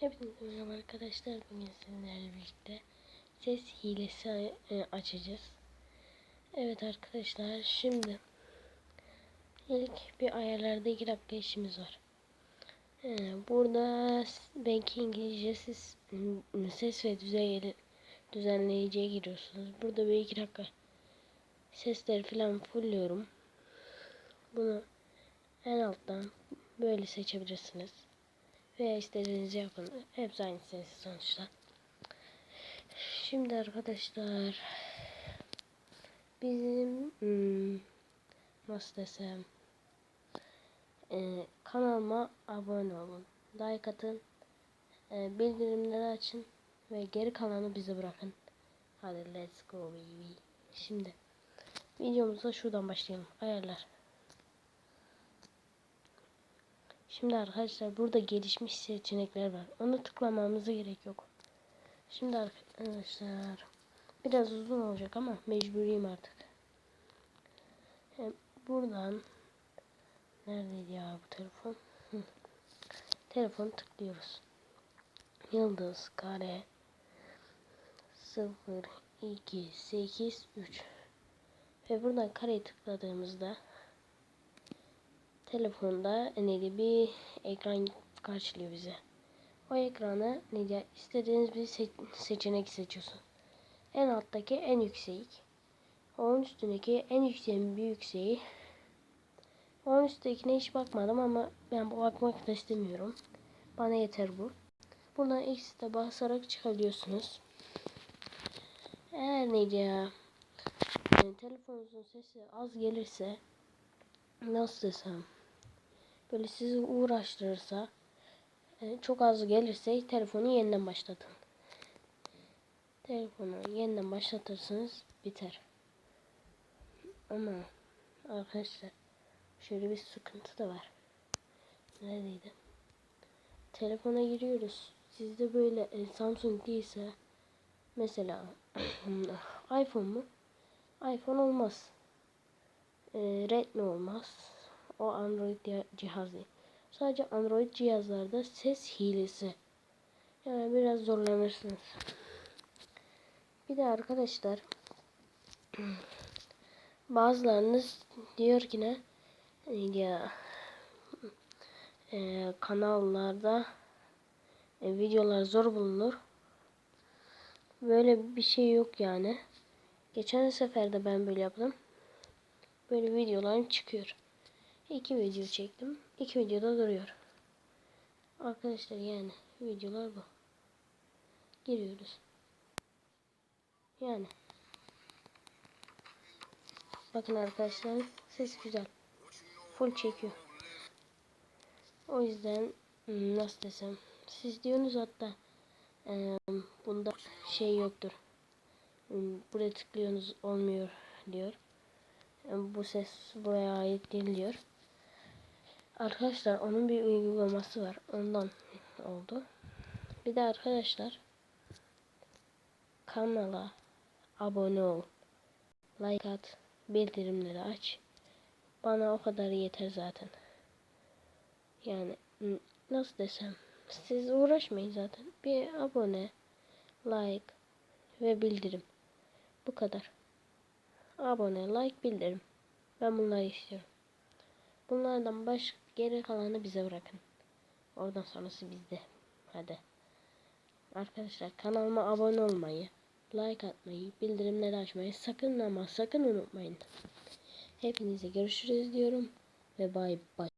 Hepinize merhaba arkadaşlar. Bugün sizlerle birlikte ses hilesi e, açacağız. Evet arkadaşlar şimdi ilk bir ayarlarda 2 dakika işimiz var. Ee, burada belki İngilizce ses, ses ve düzey, düzenleyiciye giriyorsunuz. Burada bir 2 dakika sesleri falan fullüyorum. Bunu en alttan böyle seçebilirsiniz. Veya istediğinizi yapın. Hepsi aynı ses sonuçta. Şimdi arkadaşlar bizim hmm, nasıl desem e, kanalıma abone olun. Like atın. E, bildirimleri açın. Ve geri kalanı bize bırakın. Hadi let's go baby. Şimdi videomuza şuradan başlayalım. Ayarlar. Şimdi arkadaşlar burada gelişmiş seçenekler var. Onu tıklamamıza gerek yok. Şimdi arkadaşlar biraz uzun olacak ama mecburiyim artık. Buradan neredeydi ya bu telefon? Hı. Telefon tıklıyoruz. Yıldız kare 0 2 8 3 ve buradan kareyi tıkladığımızda telefonda neydi bir ekran karşılıyor bize. O ekranı neydi istediğiniz bir se seçenek seçiyorsun. En alttaki en yüksek. Onun üstündeki en yükseğin bir yükseği. Onun üsttekine hiç bakmadım ama ben bakmak da istemiyorum. Bana yeter bu. Buradan X'de basarak çıkabiliyorsunuz. Eğer neydi ya yani telefonunuzun sesi az gelirse nasıl desem böyle sizi uğraştırırsa e, çok az gelirse telefonu yeniden başlatın. Telefonu yeniden başlatırsınız biter. Ama arkadaşlar şöyle bir sıkıntı da var. Neredeydi? Telefona giriyoruz. Sizde böyle e, Samsung değilse mesela iPhone mu? iPhone olmaz. E, Redmi olmaz. O Android cihazı. Sadece Android cihazlarda ses hilesi. Yani biraz zorlanırsınız. Bir de arkadaşlar bazılarınız diyor ki ne ya e, kanallarda e, videolar zor bulunur. Böyle bir şey yok yani. Geçen seferde ben böyle yaptım. Böyle videolarım çıkıyor. İki video çektim. İki videoda duruyor. Arkadaşlar yani videolar bu. Giriyoruz. Yani. Bakın arkadaşlar ses güzel. Full çekiyor. O yüzden hmm, nasıl desem siz diyorsunuz hatta bunda şey yoktur. Hmm, buraya tıklıyorsunuz olmuyor diyor. Bu ses buraya ait değil diyor. Arkadaşlar onun bir uygulaması var. Ondan oldu. Bir de arkadaşlar kanala abone ol. Like at. Bildirimleri aç. Bana o kadar yeter zaten. Yani nasıl desem siz uğraşmayın zaten. Bir abone, like ve bildirim. Bu kadar. Abone, like, bildirim. Ben bunları istiyorum. Bunlardan baş geri kalanı bize bırakın. Oradan sonrası bizde. Hadi. Arkadaşlar kanalıma abone olmayı, like atmayı, bildirimleri açmayı sakın ama sakın unutmayın. Hepinize görüşürüz diyorum ve bay bay.